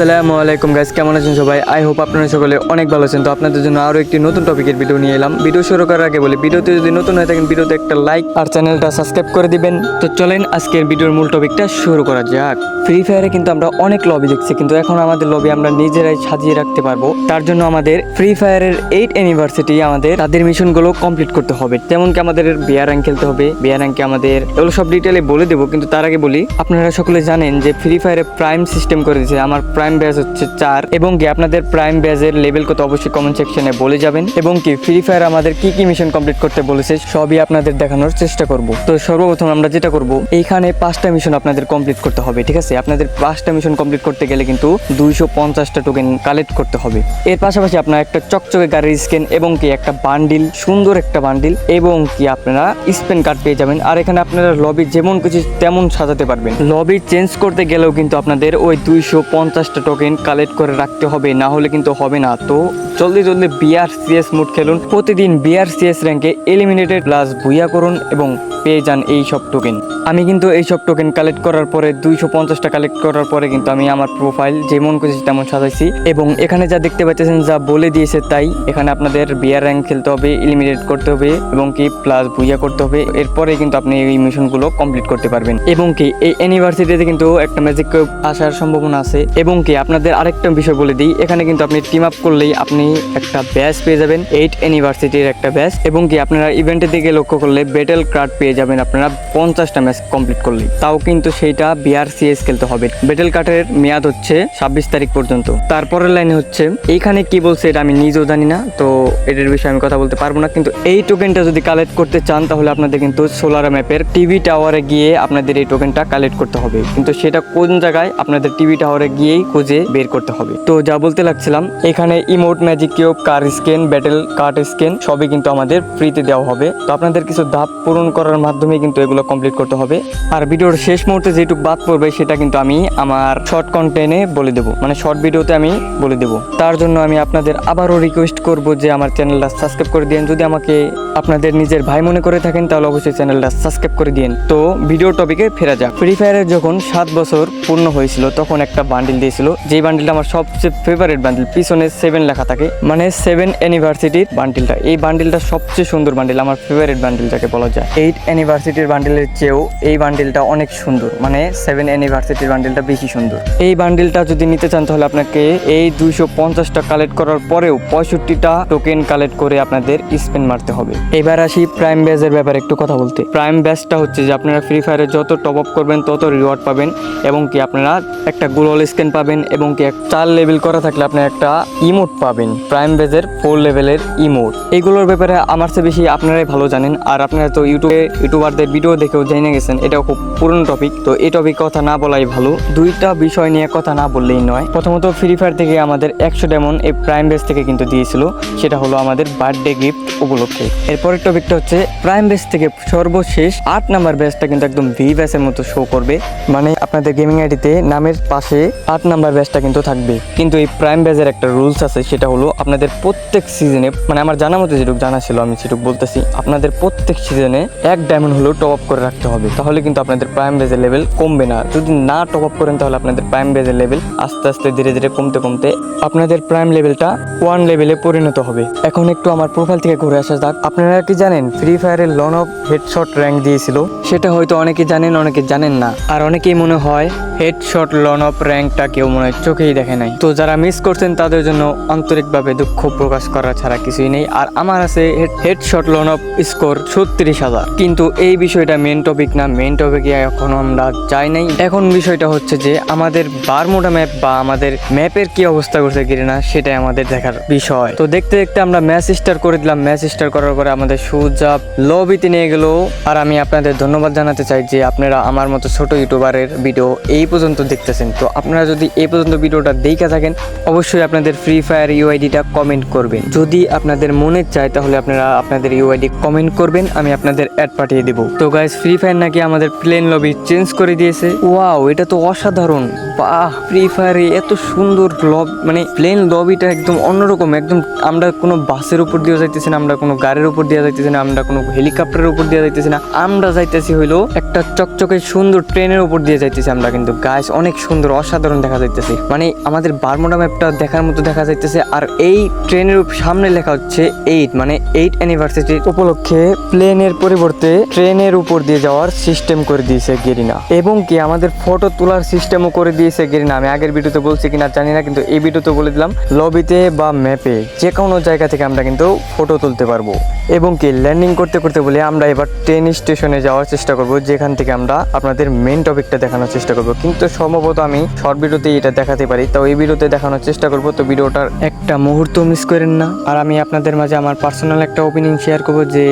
আসসালামু আলাইকুম গাইস কেমন আছেন সবাই? আই হোপ আপনারা সকলে অনেক ভালো আছেন। তো আপনাদের জন্য আরও একটি নতুন টপিকের ভিডিও নিয়ে এলাম। ভিডিও শুরু করার আগে বলি ভিডিওতে যদি নতুন হয়ে থাকেন ভিডিওতে একটা লাইক আর চ্যানেলটা সাবস্ক্রাইব করে দিবেন। তো চলেন আজকের ভিডিওর মূল টপিকটা শুরু করা যাক। ফ্রি ফায়ারে কিন্তু আমরা অনেক লবি দেখছি, কিন্তু এখন আমাদের লবি আমরা নিজেরাই সাজিয়ে রাখতে পারব। তার জন্য আমাদের ফ্রি ফায়ারের এইট ইউনিভার্সিটি আমাদের, তাদের মিশনগুলো কমপ্লিট করতে হবে। যেমন কি আমাদের বিয়ার র্যাঙ্ক খেলতে হবে বিয়ার র্যাঙ্কে আমাদের এগুলো সব ডিটেলে বলে দেবো, কিন্তু তার আগে বলি, আপনারা সকলে জানেন যে ফ্রি ফায়ারে প্রাইম সিস্টেম করে দিয়েছে, আমার প্রাইম ব্যাজ হচ্ছে চার এবং কি আপনাদের প্রাইম ব্যাজের লেভেল কত অবশ্যই কমেন্ট সেকশনে বলে যাবেন এবং কি ফ্রি ফায়ার আমাদের কি কি মিশন কমপ্লিট করতে বলেছে সবই আপনাদের দেখানোর চেষ্টা করব। তো সর্বপ্রথম আমরা যেটা করব, এইখানে পাঁচটা মিশন আপনাদের কমপ্লিট করতে হবে, ঠিক আছে? আপনাদের পাঁচটা মিশন কমপ্লিট করতে গেলে কিন্তু দুইশো পঞ্চাশটা টোকেন কালেক্ট করতে হবে। এর পাশাপাশি আপনার একটা চকচকে গাড়ির স্ক্যান এবং কি একটা বান্ডিল সুন্দর একটা বান্ডিল এবং কি আপনারা স্পেন কার্ড পেয়ে যাবেন। আর এখানে আপনারা লবি যেমন কিছু তেমন সাজাতে পারবেন। লবি চেঞ্জ করতে গেলেও কিন্তু আপনাদের ওই দুইশো পঞ্চাশটা টোকেন কালেক্ট করে রাখতে হবে, না হলে কিন্তু হবে না। তো জলদি জলদি বিআর সিএস মোড খেলুন। প্রতিদিন বিআর সিএস র্যাঙ্কে এলিমিনেটেড প্লাস ভুইয়া করুন এবং পেয়ে যান এই সব টোকেন আমি কিন্তু এই সব টোকেন কালেক্ট করার পরে দুইশো পঞ্চাশটা কালেক্ট করার পরে কিন্তু আমি আমার প্রোফাইল যেমন খুশি তেমন সাজাইছি। এবং এখানে যা দেখতে পাচ্ছেন যা বলে দিয়েছে তাই এখানে আপনাদের বিয়ার র্যাঙ্ক খেলতে হবে এলিমিনেট করতে হবে এবং কি প্লাস ভুইয়া করতে হবে। এরপরে কিন্তু আপনি এই মিশনগুলো কমপ্লিট করতে পারবেন। এবং কি এই ইউনিভার্সিটিতে কিন্তু একটা ম্যাজিক আসার সম্ভাবনা আছে। এবং কি আপনাদের আরেকটা বিষয় বলে দিই। এখানে কিন্তু আপনি টিম আপ করলেই আপনি একটা ব্যাচ পেয়ে যাবেন এইট ইউনিভার্সিটির একটা ব্যাচ এবং কি আপনারা ইভেন্টের দিকে লক্ষ্য করলে ব্যাটেল কার্ড পেয়ে যাবেন আপনারা পঞ্চাশটা ম্যাচ কমপ্লিট করলেই। তাও কিন্তু সেইটা বিআরসিএস খেলতে হবে। ব্যাটেল কার্ডের মেয়াদ হচ্ছে ছাব্বিশ তারিখ পর্যন্ত। তারপরের লাইনে হচ্ছে এইখানে কি বলছে এটা আমি নিজেও জানি না, তো এটার বিষয়ে আমি কথা বলতে পারব না। কিন্তু এই টোকেনটা যদি কালেক্ট করতে চান, তাহলে আপনাদের কিন্তু সোলার ম্যাপের টিভি টাওয়ারে গিয়ে আপনাদের এই টোকেনটা কালেক্ট করতে হবে। কিন্তু সেটা কোন জায়গায়? আপনাদের টিভি টাওয়ারে গিয়েই খুঁজে বের করতে হবে। তো যা বলতে লাগছিলাম, এখানে emote, magic cube, car scan, battle card scan সবই কিন্তু আমাদের ফ্রিতে দেওয়া হবে। তো আপনাদের কিছু ধাপ পূরণ করার মাধ্যমে কিন্তু এগুলো কমপ্লিট করতে হবে। আর ভিডিওর শেষ মুহূর্তে যেটুকু বাদ পড়বে, সেটা কিন্তু আমি আমার শর্ট কন্টেন্টে বলে দেবো। মানে শর্ট ভিডিওতে আমি বলে দেবো। তার জন্য আমি আপনাদের আবারও রিকোয়েস্ট করব যে আমার চ্যানেলটা সাবস্ক্রাইব করে দিন যদি আমাকে আপনাদের নিজের ভাই মনে করে থাকেন, তাহলে অবশ্যই চ্যানেলটা সাবস্ক্রাইব করে দিন তো ভিডিও টপিকে ফেরা যাক। ফ্রি ফায়ারের যখন সাত বছর পূর্ণ হয়েছিল, তখন একটা বান্ডিল দিয়েছিল। যে বান্ডিলটা আমার সবচেয়ে ফেভারিট বান্ডিল পিছনে সেভেন লেখা থাকে। মানে সেভেন ইউনিভার্সিটির বান্ডিলটা এই বান্ডিলটা সবচেয়ে সুন্দর বান্ডিল আমার ফেভারিট বান্ডিল যাকে বলা যায়। এইট ইউনিভার্সিটির বান্ডিলের চেয়েও এই বান্ডিলটা অনেক সুন্দর। মানে সেভেন ইউনিভার্সিটির বান্ডিলটা বেশি সুন্দর। এই বান্ডিলটা যদি নিতে চান তাহলে আপনাকে এই দুইশো পঞ্চাশটা কালেক্ট করার পরেও পঁয়ষট্টিটা টোকেন কালেক্ট করে আপনাদের স্পেন মারতে হবে। এবার আসি প্রাইম ব্যাজের ব্যাপারে একটু কথা বলতে। প্রাইম ব্যাজটা হচ্ছে যে আপনারা ফ্রি ফায়ারে যত টপ আপ করবেন, তত রিওয়ার্ড পাবেন এবং কি আপনারা একটা গ্লোয়াল স্ক্যান পাবেন। এবং কি চার লেভেল করা থাকলে আপনি একটা ইমোট পাবেন। প্রাইম ব্যাজের ফোর লেভেলের ইমোট এইগুলোর ব্যাপারে আমার চেয়ে বেশি আপনারাই ভালো জানেন। আর আপনারা তো ইউটিউবে, ইউটিউবারদের ভিডিও দেখেও জেনে গেছেন, এটাও খুব পুরনো টপিক তো এই টপিক কথা না বলাই ভালো। দুইটা বিষয় নিয়ে কথা না বললেই নয়। প্রথমত ফ্রি ফায়ার থেকে আমাদের একশো ডেমন এই প্রাইম বেস থেকে কিন্তু দিয়েছিল। সেটা হলো আমাদের বার্থডে গিফট উপলক্ষে। এরপরের টপিকটা হচ্ছে প্রাইম বেস থেকে সর্বশেষ আট নাম্বার ব্যাচটা কিন্তু একদম ভি ব্যাচের মতো শো করবে। মানে আপনাদের গেমিং আইডিতে নামের পাশে আট নাম্বার ব্যাচটা কিন্তু থাকবে। কিন্তু এই প্রাইম ব্যাচের একটা রুলস আছে, সেটা হলো আপনাদের প্রত্যেক সিজনে মানে আমার জানা মতো যেটুকু জানা ছিল, আমি সেটুকু বলতেছি, আপনাদের প্রত্যেক সিজনে এক ডায়মন্ড হলেও টপ আপ করে রাখতে হবে। তাহলে কিন্তু আপনাদের প্রাইম বেজের লেভেল কমবে না। যদি না টপ আপ করেন, তাহলে আপনাদের প্রাইম বেজের লেভেল আস্তে আস্তে ধীরে ধীরে কমতে কমতে আপনাদের প্রাইম লেভেলটা ওয়ান লেভেলে পরিণত হবে। এখন একটু আমার প্রোফাইল থেকে ঘুরে আসা যাক। আপনারা কি জানেন ফ্রি ফায়ারের লন অফ হেডশট র্যাঙ্ক দিয়েছিল? সেটা হয়তো অনেকে জানেন অনেকে জানেন না। আর অনেকেই মনে হয় হেডশট লন অফ র্যাঙ্কটা কেউ মনে হয় চোখেই দেখে নাই। তো যারা মিস করছেন, তাদের জন্য আন্তরিকভাবে দুঃখ প্রকাশ করা ছাড়া কিছুই নেই। আর আমার আছে হেডশট লন অফ স্কোর ছত্রিশ হাজার। কিন্তু এই বিষয়টা মেন টপিক না। মেন টপিকে এখন আমরা যাই নাই। এখন বিষয়টা হচ্ছে যে, আমাদের বারমোটা ম্যাপ বা আমাদের ম্যাপের কি অবস্থা করছে কিনা না, সেটাই আমাদের দেখার বিষয়। তো দেখতে দেখতে আমরা ম্যাচ স্টার করে দিলাম। ম্যাচ স্টার করার পরে আমাদের সুজা লবিতে নিয়ে গেল। আর আমি আপনাদের ধন্যবাদ জানাতে চাই যে, আপনারা আমার মতো ছোট ইউটিউবারের ভিডিও এই পর্যন্ত দেখতেছেন। তো আপনারা যদি এই পর্যন্ত ভিডিওটা দেখে থাকেন, অবশ্যই আপনাদের ফ্রি ফায়ার ইউআইডিটা কমেন্ট করবেন। যদি আপনাদের মনে চায়, তাহলে আপনারা আপনাদের ইউআইডি কমেন্ট করবেন, আমি আপনাদের অ্যাড পাঠিয়ে দেবো। তো গাইজ ফ্রি ফায়ার নাকি আমাদের প্লেন লবি চেঞ্জ করে দিয়েছে? ওয়াও এটা তো অসাধারণ। বাহ ফ্রি ফায়ারে এত সুন্দর লব মানে প্লেন লবিটা একদম অন্যরকম, একদম আমরা কোনো বাসের উপর দিয়ে যাইতেছি না, আমরা কোনো গাড়ির উপর দিয়ে যাইতেছি না, আমরা কোনো হেলিকপ্টারের উপর দিয়ে যাইতেছি না, আমরা যাইতেছি হইল একটা চকচকে সুন্দর ট্রেনের উপর দিয়ে যাইতেছি আমরা কিন্তু। কিন্তু গাছ অনেক সুন্দর, অসাধারণ দেখা যাইতেছে। মানে আমাদের বারমুডা ম্যাপটা দেখার মতো দেখা যাইতেছে, আর এই ট্রেনের সামনে লেখা হচ্ছে এইট মানে এইট অ্যানিভার্সারি উপলক্ষে প্লেনের পরিবর্তে ট্রেনের উপর দিয়ে যাওয়ার সিস্টেম করে দিয়েছে গেরিনা। এবং কি আমাদের ফটো তোলার সিস্টেমও করে দিয়েছে গেরিনা। আমি আগের ভিডিওতে বলছি কিনা জানি না, কিন্তু এই ভিডিওতে বলে দিলাম লবিতে বা ম্যাপে যে কোনো জায়গা থেকে আমরা কিন্তু ফটো তুলতে পারব। এবং কি ল্যান্ডিং করতে করতে বলে, আমরা এবার ট্রেন স্টেশনে যাওয়ার চেষ্টা করব, যেখান থেকে আমরা আপনাদের মেন টপিকটা দেখানোর চেষ্টা করব। কিন্তু সম্ভবত আমি শর্ট ভিডিওতে এটা দেখাতে পারি, তো এই ভিডিওতে দেখানোর চেষ্টা করব, তো ভিডিওটার একটা মুহূর্ত মিস করেন না। আর আমি আপনাদের মাঝে আমার পার্সোনাল একটা ওপিনিয়ন শেয়ার করব যে,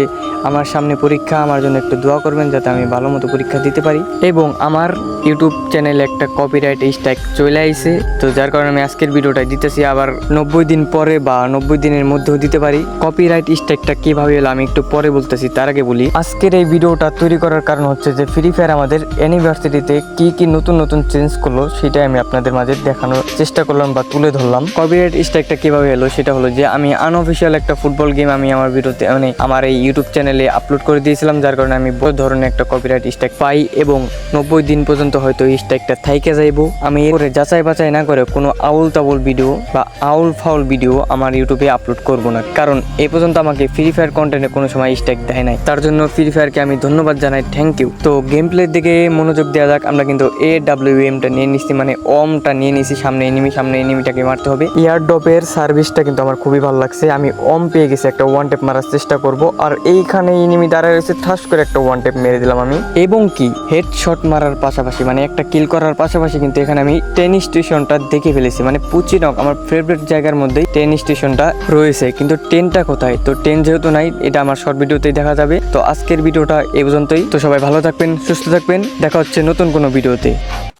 আমার সামনে পরীক্ষা, আমার জন্য একটু দোয়া করবেন যাতে আমি ভালো মতো পরীক্ষা দিতে পারি। এবং আমার ইউটিউব চ্যানেলে একটা কপিরাইট স্ট্রাইক চলে আইছে, তো যার কারণে আমি আজকের ভিডিওটা দিতেছি, আবার নব্বই দিন পরে বা নব্বই দিনের মধ্যেও দিতে পারি। কপিরাইট স্ট্রাইকটা কীভাবে এলো, আমি একটু পরে বলতেছি, তার আগে বলি, আজকের এই ভিডিওটা তৈরি করার কারণ হচ্ছে যে ফ্রি ফায়ার আমাদের ইউনিভার্সিটিতে কি কি নতুন নতুন চেঞ্জ করল, সেটাই আমি আপনাদের মাঝে দেখানোর চেষ্টা করলাম বা তুলে ধরলাম। কপিরাইট স্ট্রাইকটা কীভাবে এলো, সেটা হলো যে আমি আনঅফিসিয়াল একটা ফুটবল গেম আমি আমার ভিডিওতে মানে আমার এই ইউটিউব চ্যানেলে আপলোড করে দিয়েছিলাম, যার কারণে আমি বড় ধরনের একটা কপিরাইট স্ট্রাইক পাই এবং নব্বই দিন পর্যন্ত হয়তো স্ট্রাইকটা থাইকে যাইবো। আমি এরপরে যাচাই বাছাই না করে কোনো আউল তাবুল ভিডিও বা আউল ফাউল ভিডিও আমার ইউটিউবে আপলোড করব না, কারণ এ পর্যন্ত আমাকে ফ্রি ফায়ার কন্টেন্টে কোনো সময় স্ট্রাইক দেয় নাই। তার জন্য ফ্রি ফায়ারকে আমি ধন্যবাদ জানাই থ্যাংক ইউ তো গেম প্লের দিকে মনোযোগ দেওয়া যাক, আমরা কিন্তু এ ডাব্লিউ এমটা নিয়ে নিচ্ছি মানে অমটা নিয়ে নিছি, সামনে এনিমি সামনে এনিমিটাকে মারতে হবে। ইয়ার ডপের সার্ভিসটা কিন্তু আমার খুবই ভালো লাগছে, আমি অম পেয়ে গেছি, একটা ওয়ান টেপ মারার চেষ্টা করব, আর এইখানে এনিমি দাঁড়ায় রয়েছে, ঠাস করে একটা ওয়ান টেপ মেরে দিলাম আমি। এবং কি হেড শট মারার পাশাপাশি মানে একটা কিল করার পাশাপাশি কিন্তু এখানে আমি ট্রেন স্টেশনটা দেখে ফেলেছি মানে পুচিনক আমার ফেভারিট জায়গার মধ্যেই ট্রেন স্টেশনটা রয়েছে, কিন্তু ট্রেনটা কোথায়? তো ট্রেন যেহেতু নাই, এটা আমার শর্ট ভিডিওতেই দেখা যাবে। তো আজকের ভিডিওটা এই পর্যন্তই। তো সবাই ভালো থাকবেন, সুস্থ থাকবেন। দেখা হচ্ছে নতুন কোনো ভিডিওতে।